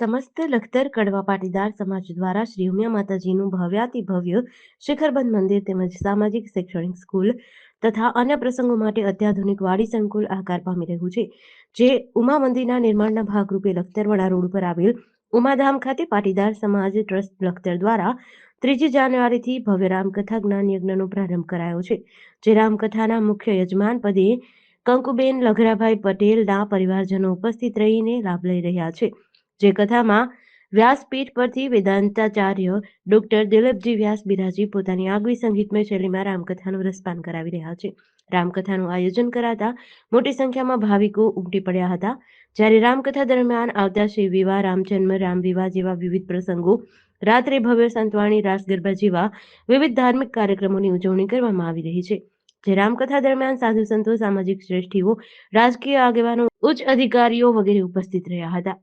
સમસ્ત લખતર કડવા પાટીદાર સમાજ દ્વારા શ્રી ઉમિયા માતાજીનું ભવ્યાતિ ભવ્ય શિખરબંધ મંદિર તેમજ સામાજિક શૈક્ષણિક સ્કૂલ તથા અન્ય પ્રસંગો માટે અત્યાધુનિક વાડી સંકુલ આકાર પામી રહ્યું છે. જે ઉમા મંદિરના નિર્માણના ભાગરૂપે લખતરવાડા રોડ પર આવેલ ઉમાધામ ખાતે પાટીદાર સમાજ ટ્રસ્ટ લખતર દ્વારા ત્રીજી જાન્યુઆરીથી ભવ્ય રામકથા જ્ઞાન યજ્ઞનો પ્રારંભ કરાયો છે, જે રામકથાના મુખ્ય યજમાન પદે કંકુબેન લઘરાભાઈ પટેલના પરિવારજનો ઉપસ્થિત રહીને લાભ લઈ રહ્યા છે. જે કથામાં વ્યાસપીઠ પરથી વેદાંતાચાર્ય ડોક્ટર દિલીપજી વ્યાસ બિરાજી પોતાની આગવી સંગીતમય શૈલીમાં રામકથાનું રસપાન કરાવી રહ્યા છે. રામકથાનું આયોજન કરાતા મોટી સંખ્યામાં ભાવિકો ઉમટી પડ્યા હતા. જ્યારે રામકથા દરમિયાન આવતા શ્રી વિવાહ રામજન્મ રામ વિવાહ જેવા વિવિધ પ્રસંગો, રાત્રે ભવ્ય સંતવાણી રાસ ગરબા જેવા વિવિધ ધાર્મિક કાર્યક્રમોની ઉજવણી કરવામાં આવી રહી છે. જે રામકથા દરમિયાન સાધુ સંતો, સામાજિક શ્રેષ્ઠીઓ, રાજકીય આગેવાનો, ઉચ્ચ અધિકારીઓ વગેરે ઉપસ્થિત રહ્યા હતા.